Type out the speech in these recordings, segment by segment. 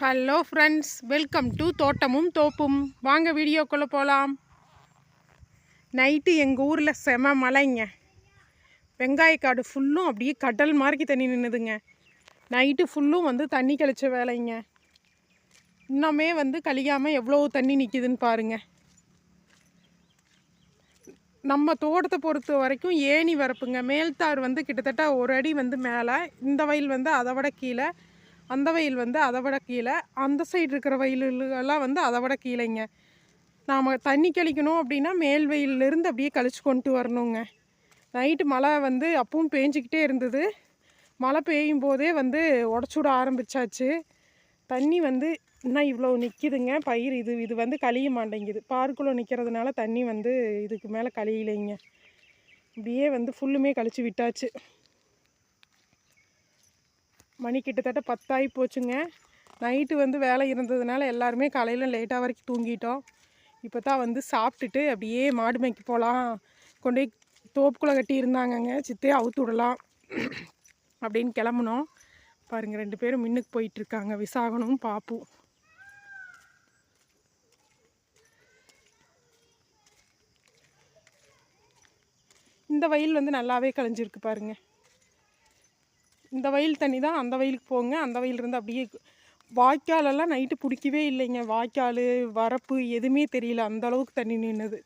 Hello friends welcome to தோட்டமும் தோப்பும் வாங்க வீடியோக்குள்ளே போகலாம் நைட்டு எங்கள் ஊரில் செம மழைங்க. வெங்காயக்காடு ஃபுல்லும் அப்படியே கடல் மாதிரி தண்ணி நின்றுதுங்க நைட்டு ஃபுல்லும் வந்து தண்ணி கழிச்ச வேலைங்க. இன்னுமே வந்து கழியாமல் எவ்வளோ தண்ணி நிற்கிதுன்னு பாருங்க. நம்ம தோட்டத்தை பொறுத்த வரைக்கும் ஏணி வரப்புங்க. மேல்தார் வந்து கிட்டத்தட்ட ஒரு அடி வந்து மேலே. இந்த வயல் வந்து அதை விட கீழே. அந்த வயல் வந்து அதை விட கீழே. அந்த சைடு இருக்கிற வயலுலாம் வந்து அதை விட கீழேங்க. நாம் தண்ணி கழிக்கணும் அப்படின்னா மேல் வெயிலிருந்து அப்படியே கழிச்சு கொண்டு வரணுங்க. நைட்டு மழை வந்து அப்பவும் பேஞ்சிக்கிட்டே இருந்தது. மழை பெய்யும் போதே வந்து உடச்சுட ஆரம்பிச்சாச்சு. தண்ணி வந்து இன்னும் இவ்வளோ நிற்கிதுங்க பயிர் இது இது வந்து கழிய மாட்டேங்குது. பார்க்குள்ளே நிற்கிறதுனால தண்ணி வந்து இதுக்கு மேலே கழியலைங்க. இப்படியே வந்து ஃபுல்லுமே கழிச்சு விட்டாச்சு. மணி கிட்டத்தட்ட பத்தாகி போச்சுங்க. நைட்டு வந்து வேலை இருந்ததுனால எல்லாருமே காலையில் லேட்டாக வரைக்கும் தூங்கிட்டோம். இப்போ தான் வந்து சாப்பிட்டுட்டு அப்படியே மாடு மேய்க்கு போகலாம் கொண்டு போய் தோப்புக்குள்ளே கட்டி இருந்தாங்கங்க. சித்தே அவுத்து விடலாம் அப்படின்னு கிளம்புனோம். பாருங்கள் ரெண்டு பேரும் மின்னுக்கு போயிட்டுருக்காங்க விசாகனும் பாப்பும். இந்த வயல் வந்து நல்லாவே கழிஞ்சிருக்கு பாருங்க. இந்த வயல் தண்ணி தான் அந்த வயலுக்கு போங்க அந்த வயலிருந்து அப்படியே வாய்க்காலெல்லாம் நைட்டு பிடிக்கவே இல்லைங்க. வாய்க்கால் வரப்பு எதுவுமே தெரியல. அந்த அளவுக்கு தண்ணி நின்றுது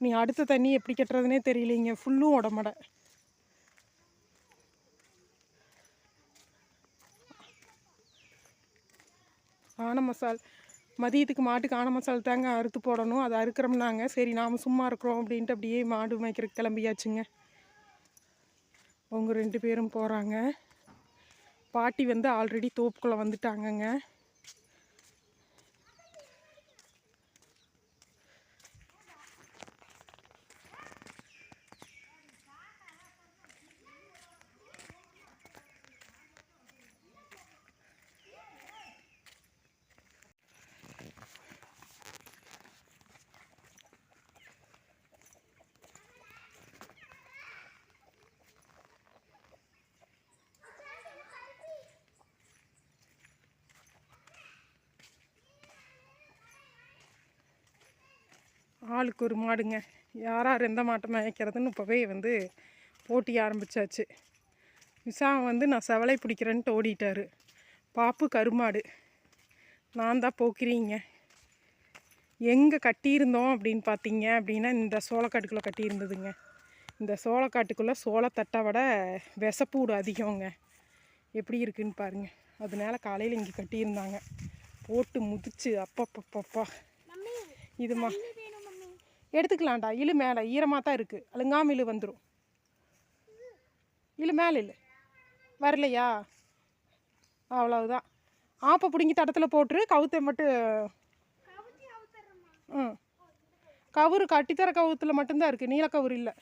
நீ அடுத்த தண்ணி எப்படி கட்டுறதுனே தெரியலைங்க. ஃபுல்லும் உடம்பட. ஆன மசால். மதியத்துக்கு மாட்டுக்கு ஆன மசால் தாங்க அறுத்து போடணும். அதை அறுக்கிறோம்னாங்க. சரி நாம் சும்மா இருக்கிறோம் அப்படின்ட்டு அப்படியே மாடு மேய்க்கிற கிளம்பியாச்சுங்க. அவங்க ரெண்டு பேரும் போகிறாங்க பாட்டி வந்து ஆல்ரெடி தோப்புக்குள்ளே வந்துட்டாங்கங்க. ஆளுக்கு ஒரு மாடுங்க. யார் யார் எந்த மாட்டை மேய்க்கிறதுன்னு இப்போவே வந்து போட்டி ஆரம்பிச்சாச்சு. விசாகம் வந்து நான் செவலை பிடிக்கிறேன்ட்டு ஓடிட்டாரு. பாப்பு கருமாடு. நான் தான் போக்கிறீங்க எங்கே கட்டியிருந்தோம் அப்படின்னு பார்த்தீங்க அப்படின்னா இந்த சோளக்காட்டுக்குள்ளே கட்டியிருந்ததுங்க. இந்த சோளக்காட்டுக்குள்ளே சோளத்தட்டை விட விசப்பூடு அதிகங்க. எப்படி இருக்குன்னு பாருங்கள் அதனால காலையில் இங்கே கட்டியிருந்தாங்க. போட்டு முதிச்சு அப்பப்பப்பப்பா. இதுமா. எடுத்துக்கலாம்டா. இழு மேலே. ஈரமாக தான் இருக்குது அழுங்காம இழு வந்துடும் இழு மேலே இல்லை வரலையா? அவ்வளவுதான். ஆப்பை பிடுங்கி தடத்தில் போட்டுரு. கவுத்தை மட்டும் ம். கவுரு கட்டித்தர கவுத்தில் மட்டும்தான் இருக்குது நீலக்கவுரு இல்லை.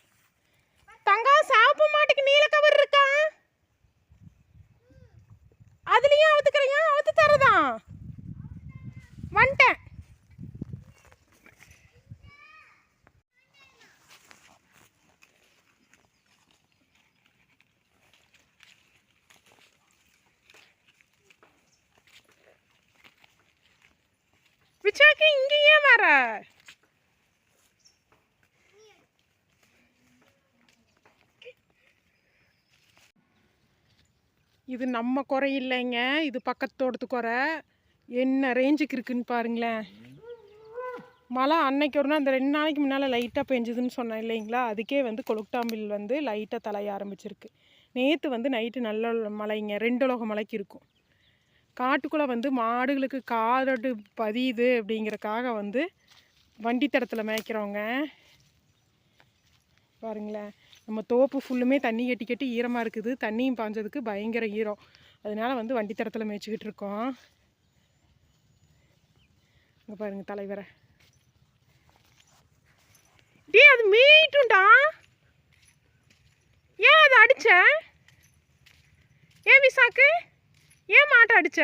தங்கம் சாப்பு மாட்டுக்கு நீலக்கவுரு இருக்கா? அதுலேயும் அவுத்துக்கிறையா? அவுத்து தரதான் வந்துட்டேன். விசாக்கு இங்கே வர இது நம்ம குறை இல்லைங்க இது பக்கத்தோடத்து குறை என்ன ரேஞ்சுக்கு இருக்குன்னு பாருங்களேன் மழை அன்னைக்கு ஒரு நாள் அந்த ரெண்டு நாளைக்கு முன்னால் லைட்டாக பெஞ்சுதுன்னு சொன்னேன் இல்லைங்களா அதுக்கே வந்து கொளுக்டாம்பில் வந்து லைட்டாக தலைய ஆரம்பிச்சிருக்கு நேற்று வந்து நைட்டு நல்ல மழைங்க ரெண்டு உலக மலைக்கு இருக்கும் காட்டுக்குள்ளே வந்து மாடுகளுக்கு காடு பதியுது அப்படிங்கிறக்காக வந்து வண்டி தடத்தில் மேய்க்கிறவங்க. பாருங்களேன். நம்ம தோப்பு ஃபுல்லுமே தண்ணி கட்டி கட்டி ஈரமாக இருக்குது. தண்ணியும் பாஞ்சதுக்கு பயங்கர ஈரம். அதனால வந்து வண்டி தரத்தில் மேய்ச்சிக்கிட்டு இருக்கோம். இங்கே பாருங்கள் தலைவரை. டே அது மீட்டும்டா. ஏன் அதை அடித்த ஏன் விசாக்கு? ஏன் மாட்டை அடிச்ச?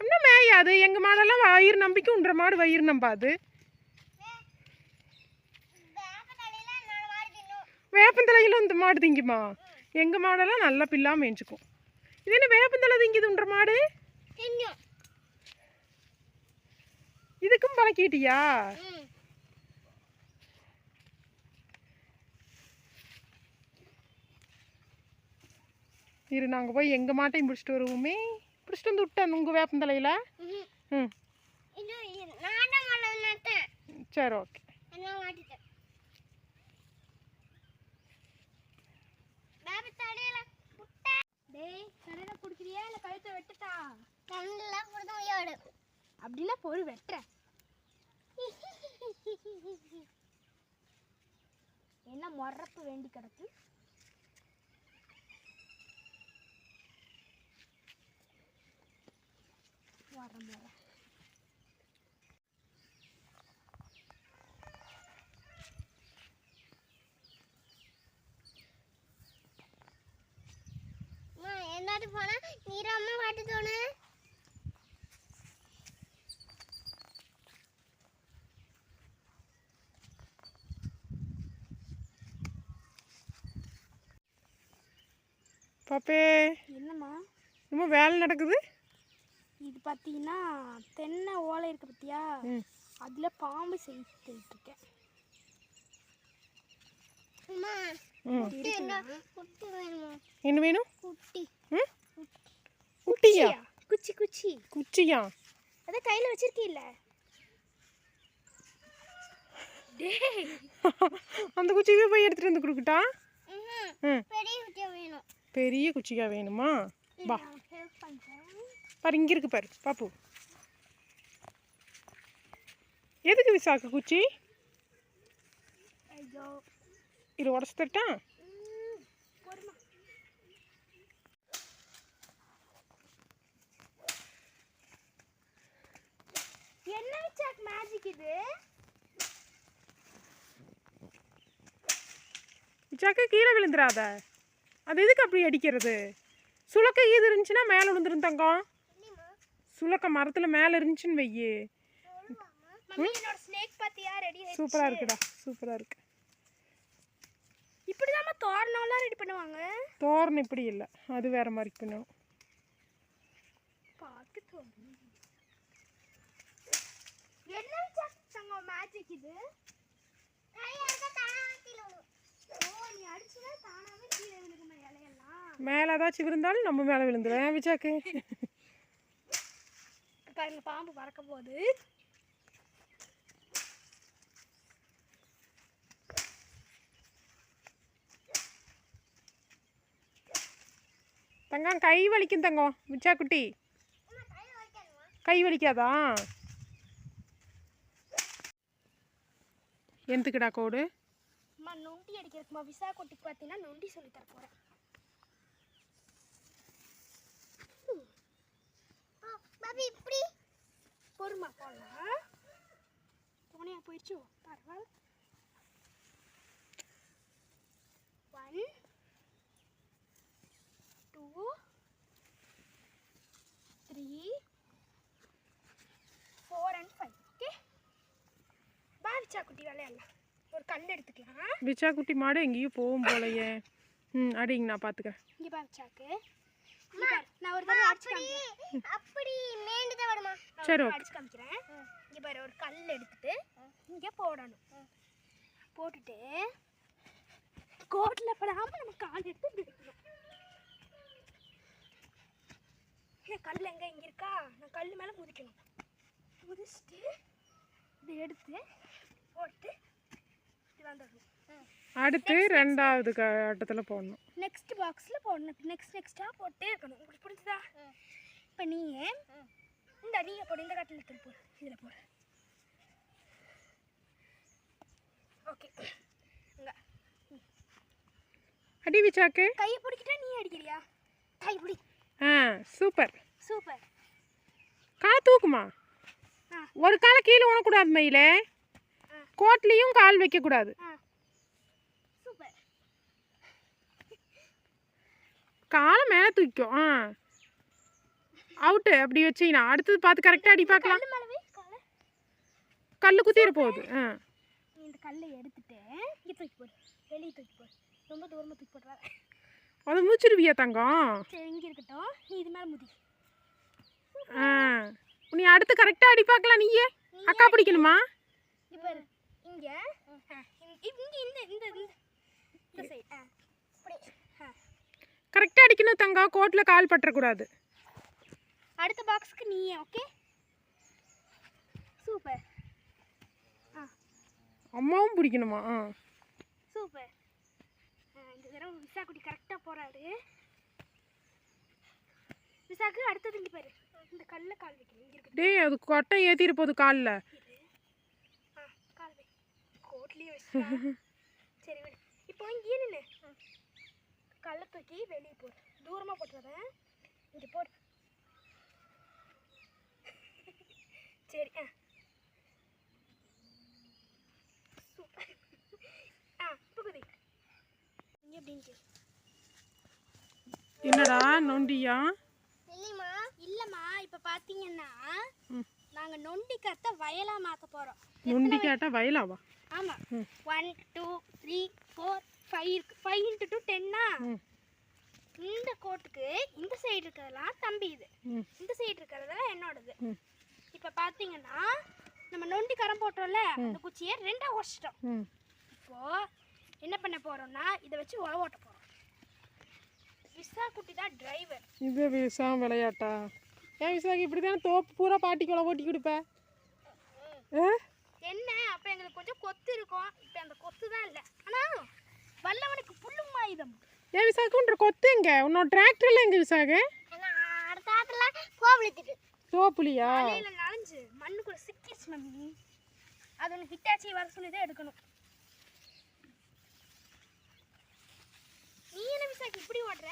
இன்னும் மேயாது எங்கள் மாடெல்லாம் வயிறு நம்பிக்கை உன்ற மாடு வயிறு நம்பாது வேப்பந்தலையில் இந்த மாடு திங்குமா? எங்கள் மாடெல்லாம் நல்லா பில்லாம மேய்ஞ்சுக்கும். இது என்ன வேப்பந்தலை திங்குதுன்ற மாடு? இதுக்கும் பழக்கிட்டியா இரு நாங்கள் போய் எங்கள் மாட்டையும் பிடிச்சிட்டு வருவோமே. பிடிச்சிட்டு வந்து விட்டேன் உங்கள் வேப்பந்தலையில். ம். சரி ஓகே. அப்படின்னா பொறு வெட்டுறேன் என்ன மொறப்பு வேண்டி கிடக்கு வர முறை அம்மா என்னது போனா நீராம பாட்டு தோணு. பாப்பே என்னம்மா? இன்னும் வேலை நடக்குது? இது பார்த்தீங்கன்னா தென்னை ஓலை இருக்கு பார்த்தியா அதில் பாம்பு செய்துட்டு இருக்கேன் அம்மா என்ன வேணும் குட்டி ம் குட்டியா குச்சி குச்சி குச்சியா அதான் கையில் வச்சிருக்கீல்ல. டேய். அந்த குச்சிக்கே போய் எடுத்துகிட்டு வந்து கொடுக்கட்டா? பெரிய குட்டியா வேணும். பெரிய குச்சிக்கா வேணுமா? வா. பாரு இங்கே இருக்கு பாரு. பாப்பு. எதுக்கு விசாக்கு குச்சி? இது உடச்சு தட்டா ம், பொறுமை என்ன சாக் மேஜிக் இது விசாக்கு கீழே விழுந்துடாத அது எதுக்கு அப்படி அடிக்கிறது? சுளக்க இது இருந்துச்சுன்னா மேலே விழுந்துரும் தங்கம். சுளக்க மரத்தில் மேலே இருந்துச்சுன்னு வையே. மம்மி என்னோட ஸ்னேக் பாத்தியா? ரெடி சூப்பராக இருக்குடா சூப்பராக இருக்கு. இப்படிதாம்மா தோரணம்லாம் ரெடி பண்ணுவாங்க? தோரணம் இப்படி இல்லை அது வேற மாதிரி பண்ணணும் பார்த்து தோரணம் என்ன சாக் தங்கம் மேஜிக் இது மேலே ஏதாச்சும் விழுந்தாலும் நம்ம மேலே விழுந்துடும் ஏன் விசாக்கு? பாருங்க பாம்பு பறக்க போகுது தங்கம் கை வலிக்கும் தங்கம் விச்சா குட்டி கை வலிக்காதா? எந்துக்குடா கோடு? அம்மா நொண்டி அடிக்கிறதுக்குமா? விசா கொட்டிக்கு பார்த்தீங்கன்னா நொண்டி சொல்லி தர போகிறேன் பாபி இப்படி? பொறுமா போடலாம் துணையா போயிடுச்சோ? பரவாயில்ல. One two three four and five okay பாரிச்சா குட்டி விளையாடலாம் ஒரு கல் எடுத்துக்கலாம். விச்சா குட்டி மாடு எங்கேயும் போகும் போலையே. ம் அடிங்க நான் பார்த்துக்கிறேன் இங்கே பாரிச்சாக்கு நான் ஒரு தடவை அடிச்சு காமிக்கிறேன். அப்படி மேண்டுதான் வருமா? நான் சரி. அடிச்சு காமிக்கிறேன். இங்கே பாரு ஒரு கல் எடுத்துட்டு இங்கே போடணும். போட்டுட்டு கோட்டில் படாமல் நம்ம கால் எடுத்து இப்படி வைக்கணும். ஏன் கல் எங்கே? இங்கே இருக்கா? நான் கல் மேலே முதிக்கணும். முதிச்சுட்டு இதை எடுத்து அடுத்து ரெண்டாவது கட்டத்தில் போடணும். நெக்ஸ்ட் பாக்ஸில் போடணும். நெக்ஸ்ட் நெக்ஸ்ட்டாக போட்டே இருக்கணும். உங்களுக்கு புரிஞ்சுதா? இப்போ நீயே இந்த நீங்கள் போடு. இந்த கட்டில் எடுத்து போடு இதில் போடு. ஓகே அடி விச்சாக்கு கையை பிடிக்கிட்டா நீ அடிக்கிறியா? கை பிடி. ஆ சூப்பர். சூப்பர். கால் தூக்குமா. ஒரு காலை கீழே விடக்கூடாது மயிலே. கோட்லேயும் கால் வைக்கக்கூடாது காலை மேலே தூக்கும் ஆ. அவுட்டு. அப்படி வச்சிங்கன்னா அடுத்தது பார்த்து கரெக்டாக அடி பார்க்கலாம். கல். குத்திர போகுது. ஆ. நீ இந்த கல்லை எடுத்துட்டு இங்கே தூக்கி போடு. வெளியே தூக்கி போடு. ரொம்ப தூரமாக தூக்கி போடுறாரு அதை முடிச்சிருவியா தங்கம்? சரி இங்கே இருக்கட்டும். நீ இது மேலே முதி ஆ. அடுத்து கரெக்டாக அடி பார்க்கலாம் நீயே. அக்கா பிடிக்கணுமா? பாரு. இங்க? இங்க இந்த இந்த இந்த. சைடு கரெக்டாக அடிக்கணும் தங்கம் கோட்டில் கால் பற்றக்கூடாது. அடுத்த பாக்ஸ்க்கு நீயே ஓகே சூப்பர் ஆ. அம்மாவும் பிடிக்கணுமா? ஆ. சூப்பர் இந்த தடவை விசா குட்டி கரெக்டாக போறாரு. விசாக்கு அடுத்தது இங்க பாரு. இந்த கல்ல கால் வைக்கணும். இங்க டேய் அது கொட்டை ஏற்றிட்டு போகுது காலில். வச்சா சரி விடு. இப்போ இங்கே நின்று கல்ல தூக்கி வெளியே போடு தூரமாக போட்டுறேன் இங்கே போடு. சரி ஆ. சூப்பர். ஆ புகுதி இங்கே எப்படின்னு கேளு. என்னடா நொண்டியா? இல்லைம்மா இல்லைம்மா. இப்போ பார்த்தீங்கன்னா. நாங்கள் நொண்டி கத்தை வயலாக மாற்ற போகிறோம் நொண்டி கேட்டால் வயலாவா? ஆமாம். One two three four five இருக்கு. ஃபைவ் இன்ட்டு டூ டென்னா இந்த கோட்டுக்கு இந்த சைடு இருக்கிறதெல்லாம் தம்பி இது. இந்த சைடு இருக்கிறதெல்லாம் என்னோடது. இப்போ பார்த்தீங்கன்னா நம்ம நொண்டி கரம் போட்டோம்ல அந்த குச்சியை ரெண்டா உடச்சிட்டோம். ம். இப்போ என்ன பண்ண போறோம்னா இதை வச்சு உழவு ஓட்ட போறோம். விசா குட்டி தான் டிரைவர் இது விசா விளையாட்டா? ஏன் விசாக்கு இப்படி தானே தோப்பு பூரா பாட்டிக்குள்ள ஓட்டி கொடுப்ப? ஆ? என்ன? அப்போ எங்களுக்கு கொஞ்சம் கொத்து இருக்கும். இப்போ அந்த கொத்து தான் இல்லை. ஆனால் வல்லவனுக்கு புல்லும் ஆயுதம். ஏன் விசாக்குன்ற கொத்து எங்க? உன்னோட டிராக்டர்ல எங்க விசாகு? ஏன்னா அடுத்த ஆத்துல கோவிலுத்துட்டு தோப்புலியா மழையில நனைஞ்சு மண்ணுக்குள்ள சிக்கிச்சு மம்மி. அது ஒன்று ஹிட்டாச்சி வர சொல்லி தான் எடுக்கணும். நீ என்ன விசாக்கு இப்படி ஓடுற?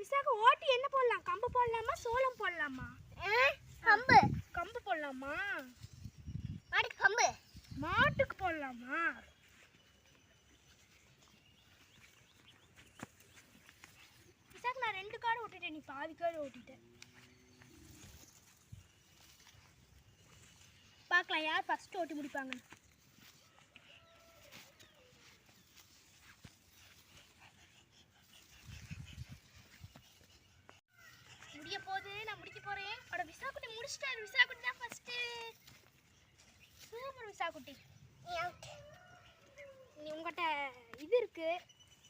விசாக்கு ஓட்டி என்ன போடலாம்? கம்பு போடலாமா? சோளம் போடலாமா? கம்பு. கம்பு போடலாமா? மாடு கம்பு. மாட்டுக்கு போடலாமா? விசாக்கு நான் ரெண்டு காடு ஓட்டிட்டேன். நீ பாதி காடு ஓட்டிட்டேன் பார்க்கலாம் யார் ஃபர்ஸ்ட் ஓட்டி முடிப்பாங்க முடிய போகுது போறேன். அட விசா குட்டி முடிச்சிட்டாரு விசா குட்டி தான் ஃபர்ஸ்ட் சூப்பர் விசா குட்டி நீ உங்கள்கிட்ட இது இருக்கு.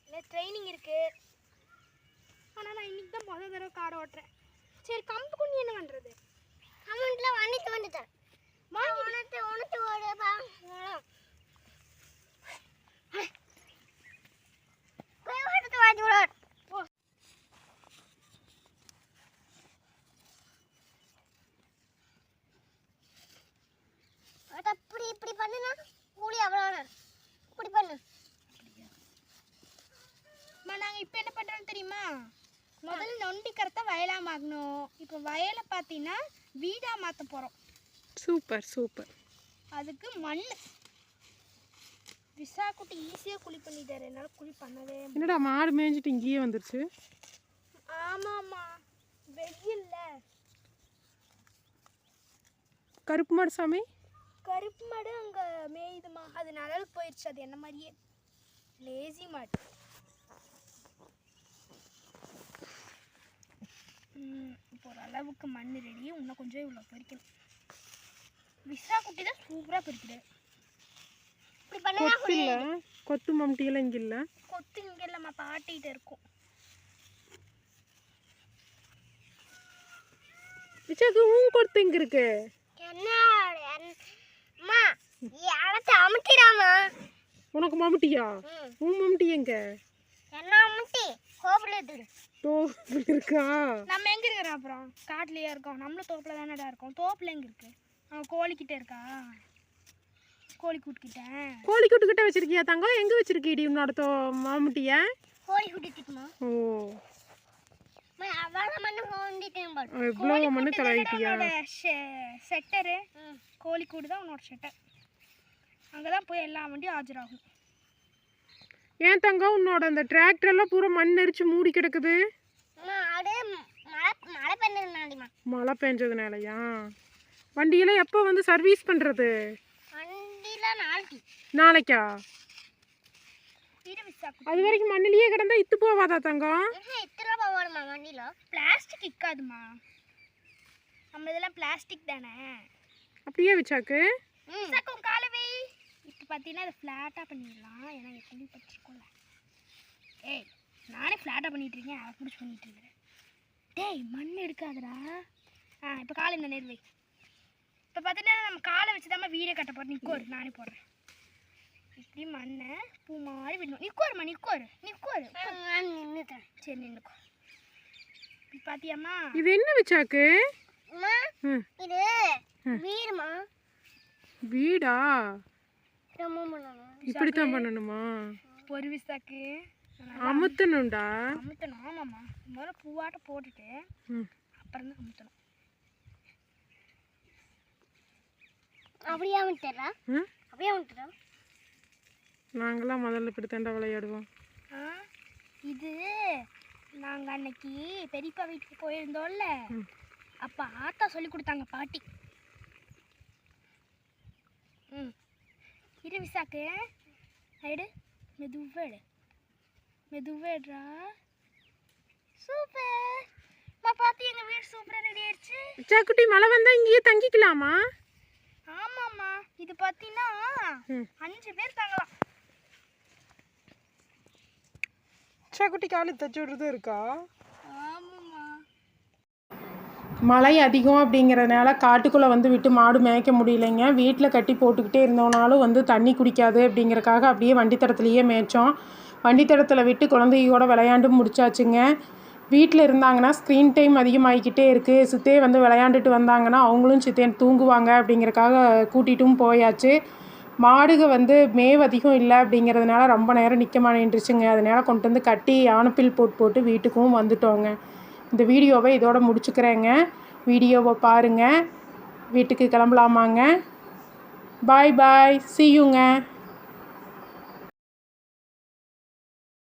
இல்லை ட்ரைனிங் இருக்கு. ஆனால் நான் இன்னைக்கு தான் முதல் தடவை காடை ஓட்டுறேன். சரி கம்பு குண்ணி என்ன பண்ணுறது அமௌண்ட்ல வாங்கிட்டு வந்துட்டேன் வாங்கி உனக்கு உனக்கு ஓடுப்பா போய் ஓட்டத்து வாங்கி விட ஓ அது அப்படி இப்படி பண்ணுனா கூலி அவ்வளோ இப்படி பண்ணு அம்மா நாங்கள் இப்போ என்ன பண்ணுறோன்னு தெரியுமா முதல்ல நொண்டி கரத்தை வயலாக மாற்றணும் இப்போ வயலை பார்த்தீங்கன்னா வீடாக மாற்ற போகிறோம் சூப்பர் சூப்பர். அதுக்கு மண். விசா குட்டி ஈஸியாக குழி பண்ணிட்டாரு என்னால் குழி பண்ணவே. என்னடா மாடு மேய்ஞ்சிட்டு இங்கேயே வந்துருச்சு? ஆமாம்மா. வெயில்ல. கருப்பு மாடு சாமி? கருப்பு மாடு அங்கே மேயுதுமா அது நிழல் போயிடுச்சு அது என்ன மாதிரியே? லேசி மாடு. ம், இப்போ ஓரளவுக்கு மண் ரெடி. இன்னும் கொஞ்சம் இவ்வளோ பறிக்கணும். விசா குட்டி தான் சூப்பராக பண்ணுனா கொத்து இல்லை? கொத்து மம்டியெல்லாம் இங்கே இல்லை? கொத்து இங்கே இல்லைம்மா பாட்டிகிட்ட இருக்கும். விசாக்கு உன் கொத்து எங்க இருக்கு? உனக்கு மம்டியா உன் மம்டி எங்க? என்ன அமுத்தி கோவிலுத்துடு தோப்பு இருக்கா? நம்ம எங்கே இருக்கிறோம் அப்புறம்? காட்டுலயே இருக்கோம். நம்மளும் தோப்பில் தானடா இருக்கோம். தோப்பில் எங்கே இருக்கு? அவன் கோழிக்கிட்ட இருக்கா? கோழி கூட்டுக்கிட்ட கோழி கூட்டுக்கிட்ட வச்சிருக்கியா தங்கம்? எங்க வச்சிருக்கீடி உன்னோட தோ மாமுட்டிய? கோழி குட்டிட்டுமா ஓ. அவ்வளோ மண்ணு தலையிட்டியா செட்டரு? கோழி கூடு தான் உன்னோட செட்டர் அங்கே தான் போய் எல்லா வண்டியும் ஆஜராகும். ஏன் தங்கம் உன்னோட அந்த டிராக்டர் எல்லாம் பூரா மண் அரிச்சு மூடி கிடக்குது? மழை பெஞ்சதுனாலயா? வண்டியெல்லாம் எப்போ வந்து சர்வீஸ் வண்டியில் நாளைக்கு. அது வரைக்கும் மண்ணிலேயே கிடந்தா இத்து போவாதா தங்கம் ரூபா ஓடுமா வண்டியில். பிளாஸ்டிக் இக்காதுமா நம்ம இதெல்லாம் பிளாஸ்டிக் தானே. அப்படியே சக்கும் காலவே பார்த்தீங்கன்னா அதை ஃப்ளாட்டாக பண்ணிடலாம். ஏன்னா துணி பற்றிருக்கோம்ல ஏய் நானே ஃப்ளாட்டாக பண்ணிட்டு இருக்கேன். அதை பிடிச்சி பண்ணிட்டு இருக்கிறேன். டேய் மண் எடுக்காதடா. ஆ இப்போ காலை இந்த நேர் வை. இப்போ பார்த்தீங்கன்னா நம்ம காலை வச்சு தான் வீடியோ கட்ட போகிறோம் நிற்கோரு நானே போடுறேன். இப்படி மண்ணை பூ மாதிரி விடணும். நிற்கோருமா நிற்கோரு நிற்கோரு நான் நின்றுட்டேன். சரி நின்றுக்கோ. இப்போ பார்த்தியாம்மா இது என்ன ம். இது வீடுமா? வீடா? பண்ணணும். இப்படித்தான் பண்ணணுமா? ஒரு விசாக்கு. அமுத்தணும்டா. அமுத்தணும். ஆமாம்மா. முதல்ல பூவாட்ட போட்டுட்டு அப்புறம் தான் அமுத்தணும். அப்படியே ம்? அப்படியே வந்துட்டுறா நாங்களாம் முதல்ல இப்படி தாண்டா விளையாடுவோம் இது நாங்கள் அன்னைக்கு பெரியப்பா வீட்டுக்கு போயிருந்தோம்ல. அப்போ ஆத்தா சொல்லி கொடுத்தாங்க பாட்டி. ம். இரு விசாக்கு எடு மெதுவாக எடு மெதுவாக எடுறா சூப்பர். மா பார்த்து எங்கள் வீடு சூப்பராக ரெடி ஆயிடுச்சு. விசாக்குட்டி மழை வந்தா இங்கேயே தங்கிக்கலாமா? ஆமாம்மா. இது பார்த்தீங்கன்னா அஞ்சு பேர் தங்கலாம். விசாக்குட்டி காலு தச்சு விடுறதும் இருக்கா? மழை அதிகம் அப்படிங்கிறதுனால காட்டுக்குள்ளே வந்து விட்டு மாடு மேய்க்க முடியலைங்க. வீட்டில் கட்டி போட்டுக்கிட்டே இருந்தோனாலும் வந்து தண்ணி குடிக்காது அப்படிங்கிறக்காக அப்படியே வண்டித்தடத்துலையே மேய்ச்சோம். வண்டித்தடத்தில் விட்டு குழந்தையோட விளையாண்டு முடிச்சாச்சுங்க. வீட்டில் இருந்தாங்கன்னா ஸ்க்ரீன் டைம் அதிகமாகிக்கிட்டே இருக்குது சித்தே வந்து விளையாண்டுட்டு வந்தாங்கன்னா அவங்களும் சித்தேன் தூங்குவாங்க அப்படிங்கிறக்காக கூட்டிட்டும் போயாச்சு. மாடுக வந்து மேவ் அதிகம் இல்லை அப்படிங்கிறதுனால ரொம்ப நேரம் நிற்க மாட்டேன்ருச்சுங்க அதனால் கொண்டு வந்து கட்டி ஆனப்பில் போட்டு போட்டு வீட்டுக்கும் வந்துட்டோங்க. இந்த வீடியோவை இதோட முடிச்சுக்கிறேங்க. வீடியோவை பாருங்கள் வீட்டுக்கு கிளம்பலாமாங்க. பாய் பாய் see